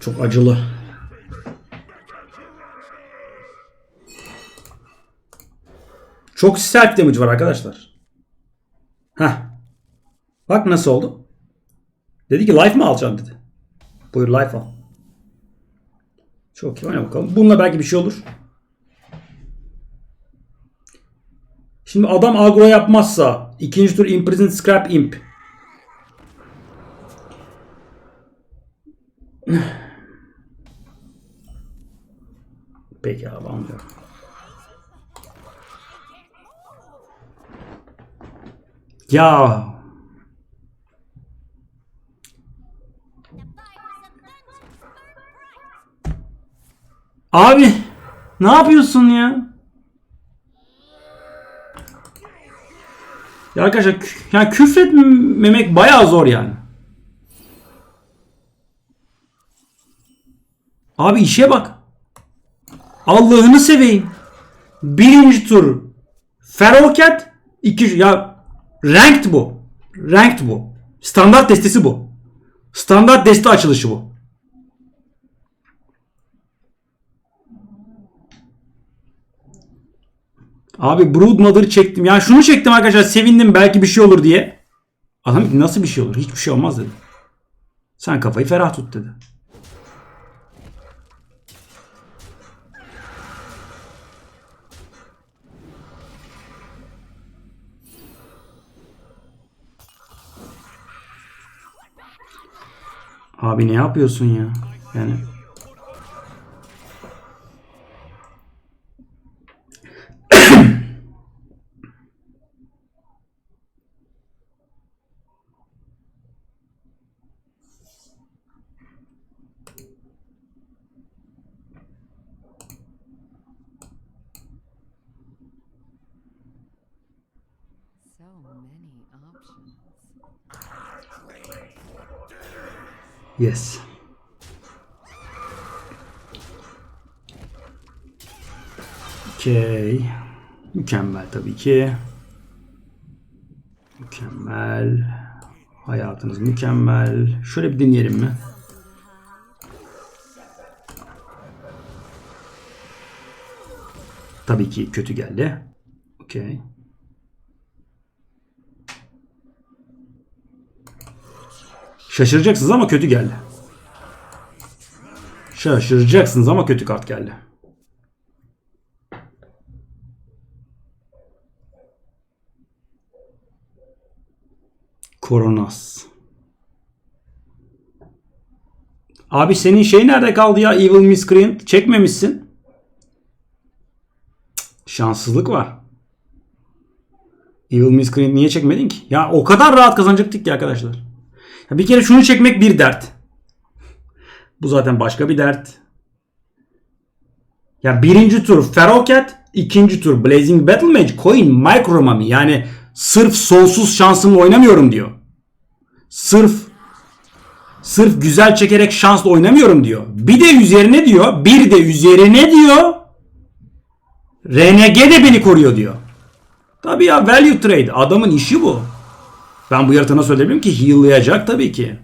Çok acılı. Çok self damage var arkadaşlar. Heh. Bak nasıl oldu. Dedi ki life mı alacaksın dedi. Buyur life al. Çok iyi oyna bakalım. Bununla belki bir şey olur. Şimdi adam agro yapmazsa ikinci tur Imprisoned Scrap Imp. Peki abi anlıyorum. Ya Abi ne yapıyorsun ya? Ya arkadaşlar yani küfretmemek bayağı zor yani. Abi işe bak. Allah'ını seveyim. Birinci tur. Feroket. iki ya ranked bu. Ranked bu. Standart destesi bu. Standart deste açılışı bu. Abi Broodmother'ı çektim. Yani şunu çektim arkadaşlar. Sevindim belki bir şey olur diye. Adam nasıl bir şey olur? Hiçbir şey olmaz dedi. Sen kafayı ferah tut dedi. Abi ne yapıyorsun ya? Yani So many options. Yes. Okay. Mükemmel tabii ki. Mükemmel. Hayatınız mükemmel. Şöyle bir dinleyelim mi? Tabii ki kötü geldi. Okay. Şaşıracaksınız ama kötü geldi. Şaşıracaksınız ama kötü kart geldi. Koronas. Abi senin şey nerede kaldı ya Evil Miscreant? Çekmemişsin. Şanssızlık var. Evil Miscreant niye çekmedin ki? Ya o kadar rahat kazanacaktık ki arkadaşlar. Bir kere şunu çekmek bir dert. Bu zaten başka bir dert. Ya birinci tur Feroket, ikinci tur Blazing Battle Mage, Coin Micro Mummy. Yani sırf sonsuz şansımla oynamıyorum diyor. Sırf sırf güzel çekerek şansla oynamıyorum diyor. Bir de üzerine diyor, bir de üzerine diyor. RNG de beni koruyor diyor. Tabii ya value trade. Adamın işi bu. Ben bu yaratığı nasıl söyleyebilirim ki? Heal'layacak tabii ki.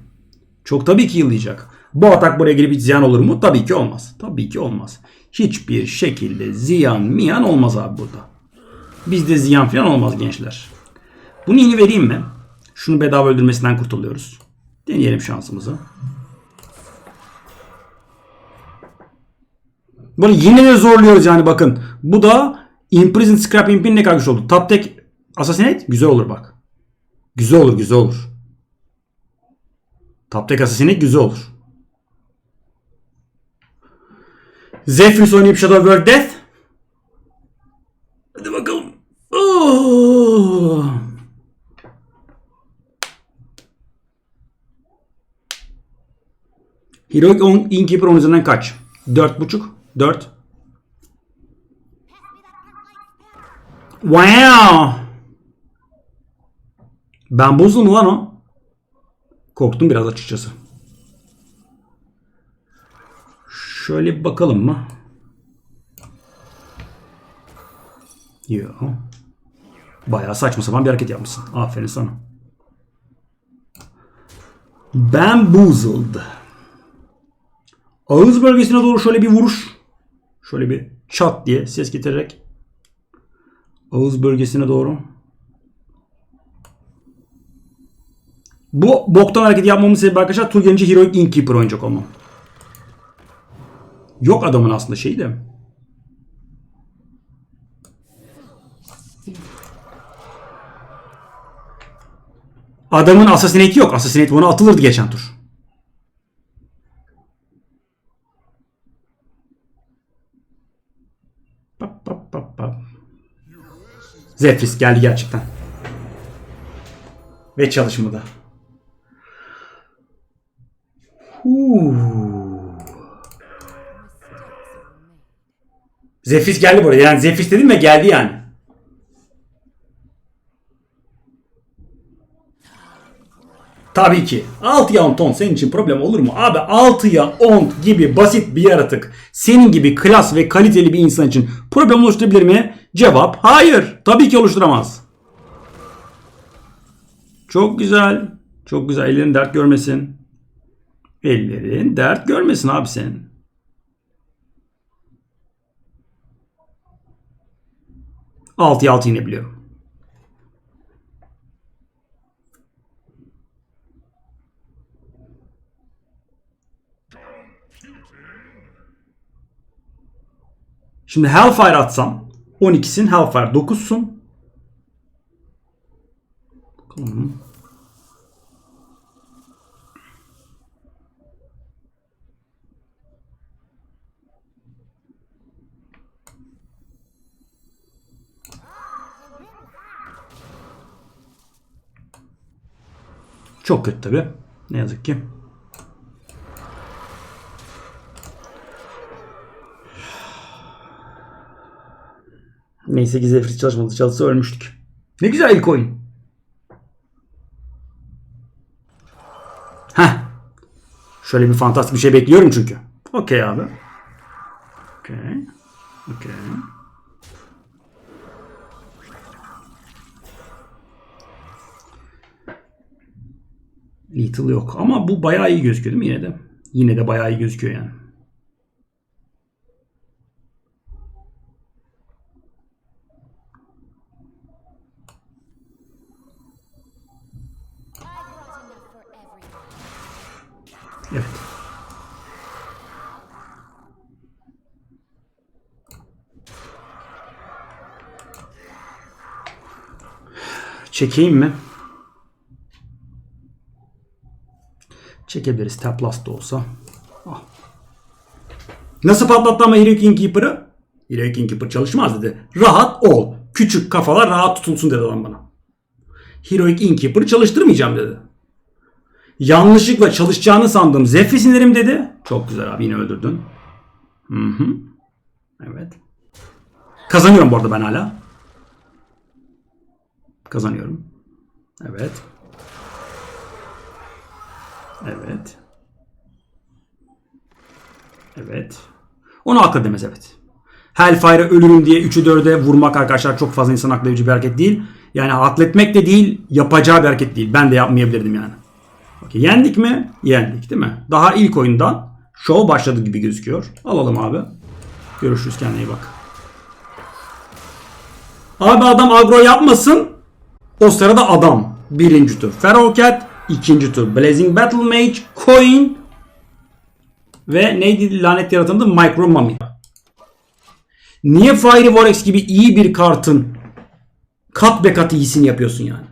Çok tabii ki heal'layacak. Bu atak buraya gelip hiç ziyan olur mu? Tabii ki olmaz. Tabii ki olmaz. Hiçbir şekilde ziyan miyan olmaz abi burada. Bizde ziyan falan olmaz gençler. Bunu yeni vereyim mi? Şunu bedava öldürmesinden kurtuluyoruz. Deneyelim şansımızı. Bunu yine de zorluyoruz yani bakın. Bu da Imprisoned Scrap Imp'in ne kadar güçlü oldu. Top Deck Assassinate güzel olur bak. Güzel olur güzel olur. Top Deck Assassinate güzel olur. Zephyrus oynayıp Shadow World Death. Hadi bakalım. Oh. Heroic on, Innkeeper 10 üzerinden kaç? 4.5? 4. Wow. Ben bozdum lan o. Korktum biraz açıkçası. Şöyle bir bakalım mı? Yo. Bayağı saçma sapan bir hareket yapmışsın. Aferin sana. Bamboozled. Ağız bölgesine doğru şöyle bir vuruş. Şöyle bir çat diye ses getirerek. Ağız bölgesine doğru. Bu boktan hareket yapmamın sebebi arkadaşlar tur gelince Heroic Innkeeper oynayacak olmam. Yok adamın aslında şeyi de. Adamın Assassinate yok. Assassinate bana atılırdı geçen tur. Pap. Zephyrs geldi gerçekten. Ve çalışmadı. Zephyrs geldi buraya. Yani Zephyrs dedim ve geldi yani. Tabii ki. 6'ya 10 ton senin için problem olur mu? Abi 6'ya 10 gibi basit bir yaratık senin gibi klas ve kaliteli bir insan için problem oluşturabilir mi? Cevap hayır. Tabii ki oluşturamaz. Çok güzel. Çok güzel. Ellerin dert görmesin. Ellerin dert görmesin abi senin. Altıya altı inebiliyorum. Şimdi Hellfire atsam 12'sin Hellfire 9'sun. Bakalım. Çok kötü tabi. Ne yazık ki. Neyse ki Zephyr çalışmadı. Çalışsa ölmüştük. Ne güzel ilk oyun. Heh. Şöyle bir fantastik bir şey bekliyorum çünkü. Okey abi. Okey. Okey. Lethal yok. Ama bu bayağı iyi gözüküyor değil mi yine de? Yine de bayağı iyi gözüküyor yani. Evet. Çekeyim mi? Çekebiliriz. Tap last da olsa. Ah. Nasıl patlattı ama Heroic Innkeeper'ı? Heroic Innkeeper çalışmaz dedi. Rahat ol. Küçük kafalar rahat tutulsun dedi adam bana. Heroic Innkeeper'ı çalıştırmayacağım dedi. Yanlışlıkla çalışacağını sandığım Zephyr sinirim dedi. Çok güzel abi yine öldürdün. Hı hı. Evet. Kazanıyorum bu arada ben hala. Kazanıyorum. Evet. Evet. Evet. Onu akıl demez evet. Hellfire'a ölürüm diye 3'ü 4'e vurmak arkadaşlar çok fazla insan aklı bir hareket değil. Yani akletmek de değil, yapacağı bir hareket değil. Ben de yapmayabilirdim yani. Okey, yendik mi? Yendik değil mi? Daha ilk oyundan show başladı gibi gözüküyor. Alalım abi. Görüşürüz kendine iyi bak. Abi adam agro yapmasın. O sırada adam. Birinci tur. Ferrocat. İkinci tur. Blazing Battle Mage. Coin. Ve neydi lanet yaratımdı? Micro Mummy. Niye Fiery Vorex gibi iyi bir kartın kat be kat iyisini yapıyorsun yani?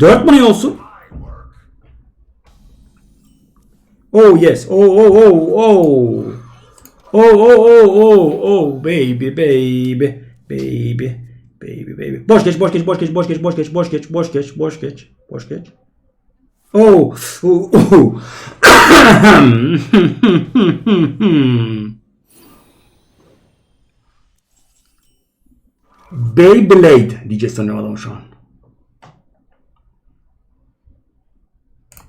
4 mu ne olsun? Oh yes. Oh oh oh oh. Oh oh oh oh oh baby baby baby. Boş geç boş geç boş geç boş geç boş geç boş geç boş geç boş geç boş geç. Oh. oh, oh. Beyblade diyeceğiz sanıyorum adamı şu an.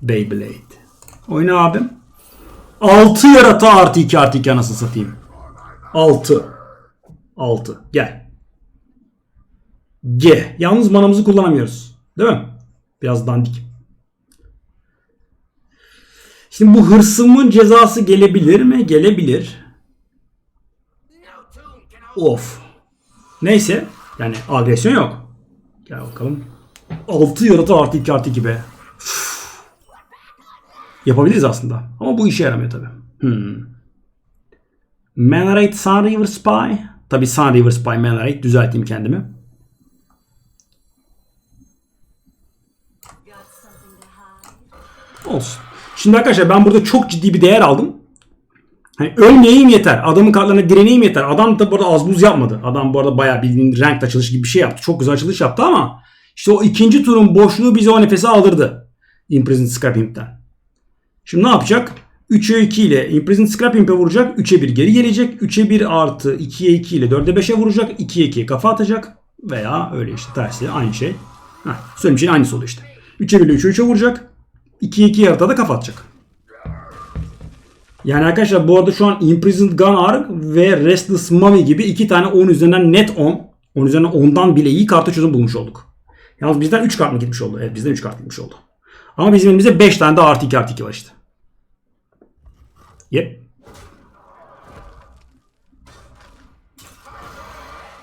Beyblade. Oyna abim. 6 yarata artı 2 artı 2 anasını satayım. 6. 6. Gel. G. Yalnız manamızı kullanamıyoruz. Değil mi? Biraz dandik. Şimdi bu hırsımın cezası gelebilir mi? Gelebilir. Of. Neyse. Yani agresyon yok. Gel bakalım. 6 yaratı artı 2 artı 2 be. Üf. Yapabiliriz aslında. Ama bu işe yaramıyor tabi. Hmm. Mannerate Sun River Spy. Tabi Sun River Spy Mannerate. Düzelteyim kendimi. Olsun. Şimdi arkadaşlar ben burada çok ciddi bir değer aldım. Hani ölmeyeyim yeter. Adamın kartlarına direneyim yeter. Adam da bu arada az buz yapmadı. Adam bu arada bayağı bildiğin renk açılışı gibi bir şey yaptı. Çok güzel açılış yaptı ama işte o ikinci turun boşluğu bize o nefesi aldırdı. Imprisoned Scrapping'den. Şimdi ne yapacak? 3'e 2 ile Imprisoned Scrapping'e vuracak. 3'e 1 geri gelecek. 3'e 1 artı 2'ye 2 ile 4'e 5'e vuracak. 2'ye 2'ye kafa atacak. Veya öyle işte tersi aynı şey. Heh, söylediğim şeyin aynısı oluyor işte. 3'e 1 ile 3'e 3'e vuracak. 2'ye 2 yarıda da kafa atacak. Yani arkadaşlar bu arada şu an Imprisoned Gunnar ve Restless Mummy gibi iki tane 10 üzerinden net 10. 10 üzerinden 10'dan bile iyi kartı çözüm bulmuş olduk. Yalnız bizden 3 kart mı gitmiş oldu? Evet bizden 3 kart gitmiş oldu. Ama bizim elimizde 5 tane de artı 2 artı 2 var işte. Yep.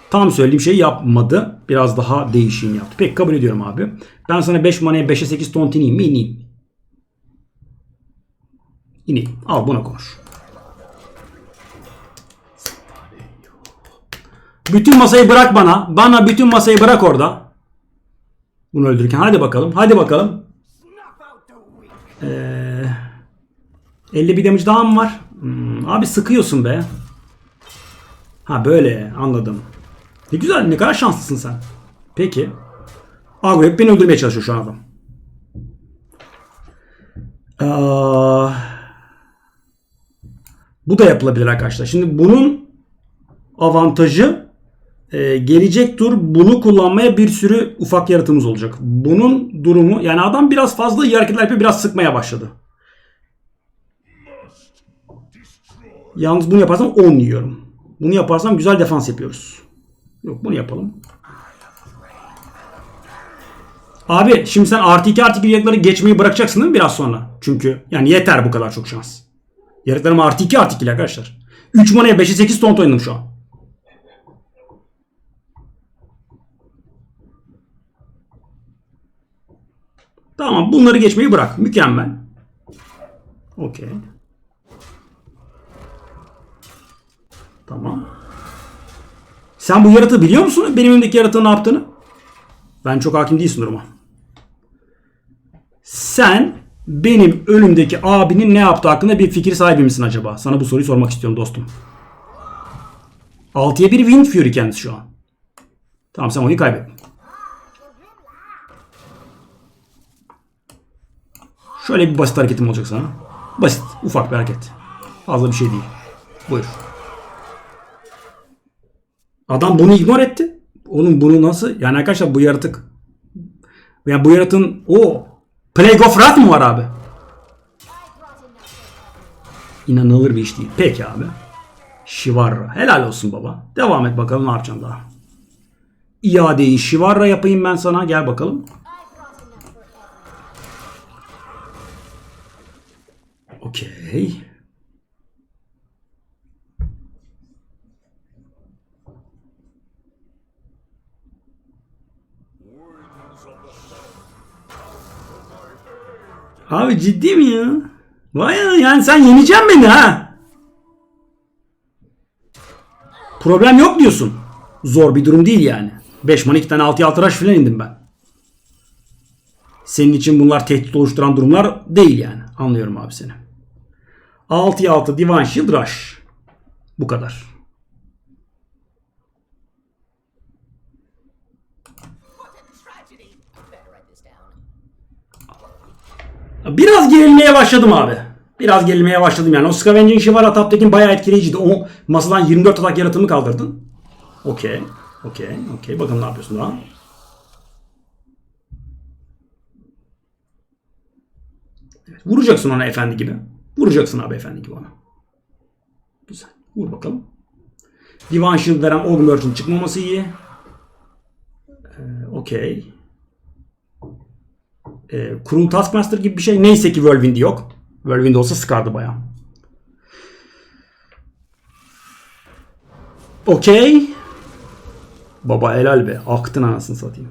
Tam söylediğim şeyi yapmadı. Biraz daha değişim yaptı. Peki kabul ediyorum abi. Ben sana 5 manaya 5'e 8 tont ineyim mi? İneyim. Al buna konuş. Bütün masayı bırak bana. Bana bütün masayı bırak orada. Bunu öldürürken. Hadi bakalım. Hadi bakalım. Ee, 50 bir damage daha mı var? Hmm, abi sıkıyorsun be. Ha böyle anladım. Ne güzel ne kadar şanslısın sen. Peki. Agro hep beni öldürmeye çalışıyor şu an adam. Aa, bu da yapılabilir arkadaşlar. Şimdi bunun avantajı e, gelecek tur bunu kullanmaya bir sürü ufak yaratımız olacak. Bunun durumu yani adam biraz fazla iyi hareketler yapıyor biraz sıkmaya başladı. Yalnız bunu yaparsam 10 yiyorum. Bunu yaparsam güzel defans yapıyoruz. Yok bunu yapalım. Abi şimdi sen artı 2 artı 2 yaratıkları geçmeyi bırakacaksın değil mi biraz sonra? Çünkü yani yeter bu kadar çok şans. Yaratıklarım artı 2 artı 2 arkadaşlar. 3 manaya 5'e 8 ton oynadım şu an. Tamam bunları geçmeyi bırak. Mükemmel. Okey. Tamam. Sen bu yaratığı biliyor musun? Benim önümdeki yaratığın ne yaptığını? Ben çok hakim değilsin duruma. Sen benim önümdeki abinin ne yaptığı hakkında bir fikir sahibi misin acaba? Sana bu soruyu sormak istiyorum dostum. 6'ya 1 Wind Fury kendisi şu an. Tamam sen oyunu kaybettin. Şöyle bir basit hareketim olacak sana. Basit, ufak bir hareket. Fazla bir şey değil. Buyur. Adam bunu ignore etti. Oğlum bunu nasıl? Yani arkadaşlar bu yaratık. Yani bu yaratığın o Plague of mı var abi? İnanılır bir iş değil. Peki abi. Shivarra. Helal olsun baba. Devam et bakalım ne yapacaksın daha. İadeyi Shivarra yapayım ben sana. Gel bakalım. Okey. Abi ciddi mi ya? Vay ya yani sen yeneceksin beni ha. Problem yok diyorsun. Zor bir durum değil yani. 5 man 2 tane 6'ya 6 rush falan indim ben. Senin için bunlar tehdit oluşturan durumlar değil yani. Anlıyorum abi seni. 6'ya 6 Divine Shield Rush. Bu kadar. Biraz gerilmeye başladım abi. Biraz gerilmeye başladım yani. O Scavenging Shivara Taptekin bayağı etkileyiciydi. O masadan 24 atak yaratımı kaldırdın. Okey. Okey. Okey. Bakalım ne yapıyorsun daha. Evet, Vuracaksın ona efendi gibi. Vuracaksın abi efendi gibi ona. Güzel. Vur bakalım. Divine Shield veren Org Merchant çıkmaması iyi. Ee, Okey. Ee, Cruel Taskmaster gibi bir şey. Neyse ki Whirlwind yok. Whirlwind olsa sıkardı bayağı. Okey. Baba helal be. Aktın anasını satayım.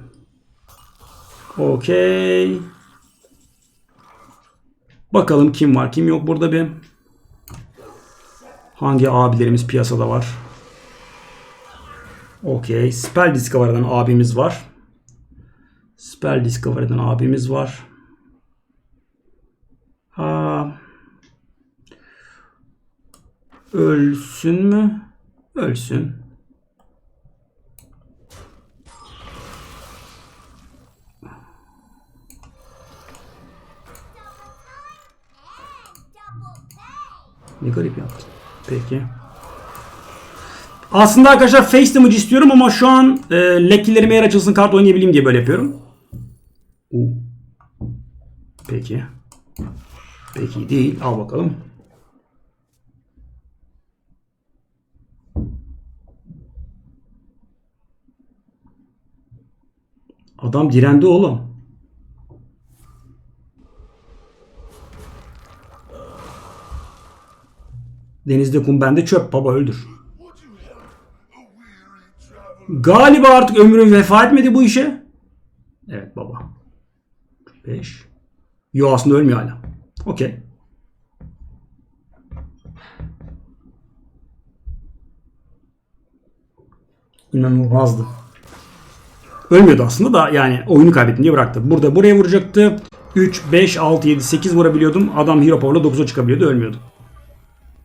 Okey. Bakalım kim var kim yok burada bir. Hangi abilerimiz piyasada var? Okey. Spell Discovery'den abimiz var. Spell Discovery'den abimiz var. Ha. Ölsün mü? Ölsün. Ne garip yaptın. Peki. Aslında arkadaşlar face damage istiyorum ama şu an e, lekkilerime yer açılsın kart oynayabileyim diye böyle yapıyorum. Peki. Peki değil. Al bakalım. Adam direndi oğlum. Denizde kum bende çöp baba öldür. Galiba artık ömrün vefa etmedi bu işe. Evet baba. 5. Yo aslında ölmüyor hala. Okey. İnanılmazdı. Ölmüyordu aslında da yani oyunu kaybettim diye bıraktı. Burada buraya vuracaktı. 3, 5, 6, 7, 8 vurabiliyordum. Adam Hero Power'la 9'a çıkabiliyordu ölmüyordu.